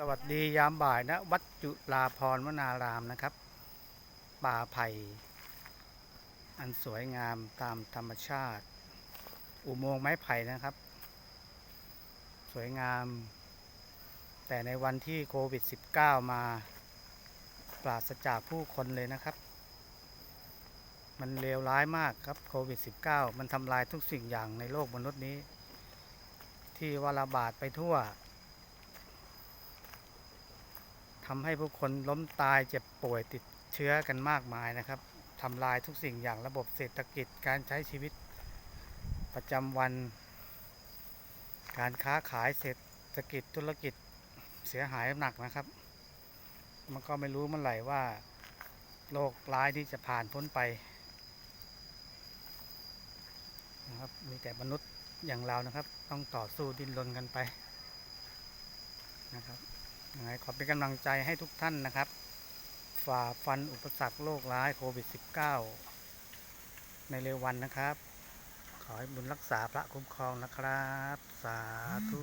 สวัสดียามบ่ายนะวัดจุฬาพรณ์วนารามนะครับ ป่าไผ่อันสวยงามตามธรรมชาติ อุโมงค์ไม้ไผ่นะครับ สวยงาม แต่ในวันที่โควิด -19 มาปราศจากผู้คนเลยนะครับ มันเลวร้ายมากครับโควิด -19 มันทำลายทุกสิ่งอย่างในโลกมนุษย์นี้ ที่ว่าระบาดไปทั่ว ทำให้ผู้คนล้มตายเจ็บป่วยติดเชื้อกันมากมายนะครับทำลายทุกสิ่งอย่างระบบเศรษฐกิจการใช้ชีวิตประจำวัน การค้าขายเศรษฐกิจธุรกิจเสียหายหนักนะครับ มันก็ไม่รู้เมื่อไหร่ว่าโรคร้ายที่จะผ่านพ้นไปนะครับมีแต่มนุษย์อย่างเรานะครับ ต้องต่อสู้ดิ้นรนกันไปนะครับ ขอเป็นกำลังใจให้ทุกท่านนะครับ ฝ่าฟันอุปสรรคโรคร้ายโควิด -19 ในเร็ววันนะครับ ขอให้บุญรักษาพระคุ้มครองนะครับ สาธุ